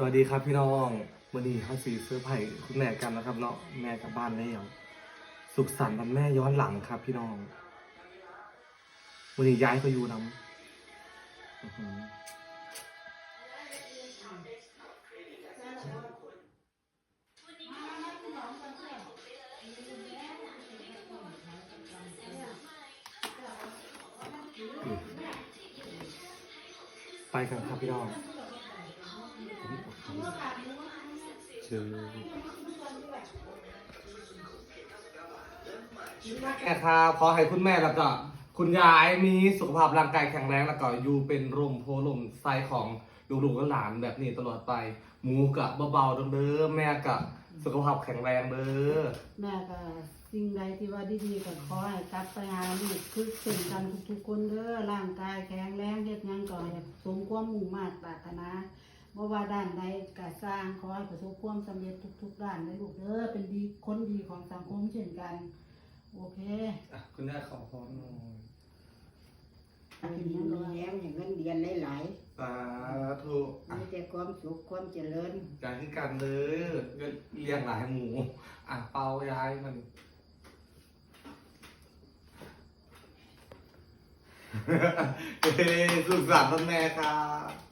สวัสดีครับพี่น้องวันนี้เขาสีเสื้อไผ่คุณแม่กันนะครับเนาะแม่กลับบ้านแล้วสุขสันต์วันแม่ย้อนหลังครับ พี่น้องวันนี้ย้ายไปอยู่น้ำไปกันครับพี่น้อง แค่ครับขอให้คุณแม่แล้วก็ คุณยายมีสุขภาพร่างกายแข็งแรงแล้วก็อยู่เป็นร่มโพล่มไซของลูกๆและหลานแบบนี้ตลอดไป หมูกะเบาๆเด้อแม่กะสุขภาพแข็งแรงเด้อแม่ก็สิ่งใดที่ว่าดีๆก็ขอให้กลับไปหาลูกคือเช่นกันทุกๆคนเด้อร่างกายแข็งแรงเฮ็ดหยังก็ให้สมความมุ่งมา่ปรารถนา บ่ว่าด้านใดก็สร้างขอให้ประสบความสำเร็จทุก ๆ ด้านเลยลูกเด้อเป็นดีคนดีของสังคมเช่นกัน โอเคอะคุณแม่ขอพรหน่อยเป็นมียังไงแย้มอย่างเงินเดือนหลายสาธุๆอะมีแต่ความสุขความเจริญการที่กันเลยเลี้ยงหลายหมูอะเป่ายายมัน เฮ้สุขสันต์วันแม่ครับ